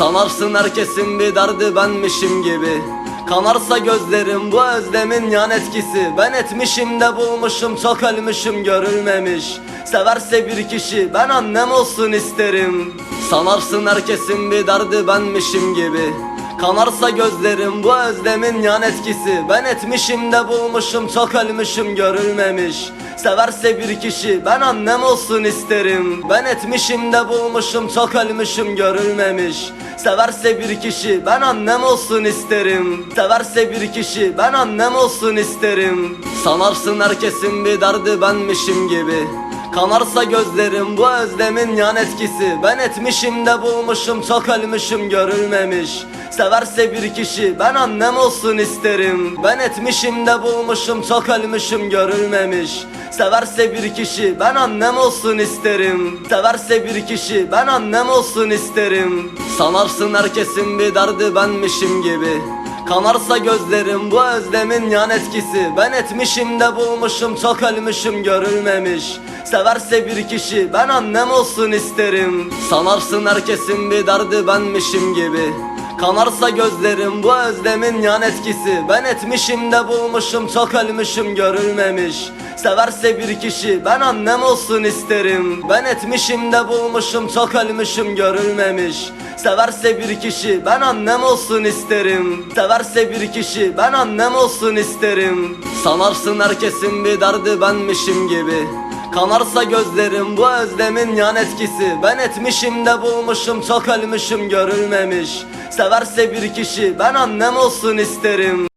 Sanarsın herkesin bir derdi benmişim gibi. Kanarsa gözlerim bu özlemin yan etkisi. Ben etmişim de bulmuşum çok ölmüşüm görülmemiş. Severse bir kişi ben annem olsun isterim. Sanarsın herkesin bir derdi benmişim gibi. Kanarsa gözlerim bu özlemin yan etkisi. Ben etmişim de bulmuşum çok ölmüşüm görülmemiş. Severse bir kişi ben annem olsun isterim. Ben etmişim de bulmuşum çok ölmüşüm görülmemiş Severse bir kişi ben annem olsun isterim. Severse bir kişi ben annem olsun isterim. Sanarsın herkesin bir derdi benmişim gibi Kanarsa gözlerim bu özlemin yan etkisi. Ben etmişim de bulmuşum çok ölmüşüm görülmemiş. Severse bir kişi ben annem olsun isterim. Ben etmişim de bulmuşum çok ölmüşüm görülmemiş. Severse bir kişi ben annem olsun isterim. Severse bir kişi ben annem olsun isterim. Sanarsın herkesin bir derdi benmişim gibi Kanarsa gözlerim bu özlemin yan etkisi. Ben etmişim de bulmuşum çok ölmüşüm görülmemiş. Severse bir kişi ben annem olsun isterim. Sanarsın herkesin bir derdi benmişim gibi. Kanarsa gözlerim bu özlemin yan etkisi. Ben etmişim de bulmuşum çok ölmüşüm görülmemiş. Severse bir kişi ben annem olsun isterim. Ben etmişim de bulmuşum çok ölmüşüm görülmemiş Severse bir kişi ben annem olsun isterim. Severse bir kişi ben annem olsun isterim. Sanarsın herkesin bir derdi benmişim gibi. Kanarsa gözlerim bu özlemin yan etkisi. Ben etmişim de bulmuşum çok ölmüşüm görülmemiş. Severse bir kişi ben annem olsun isterim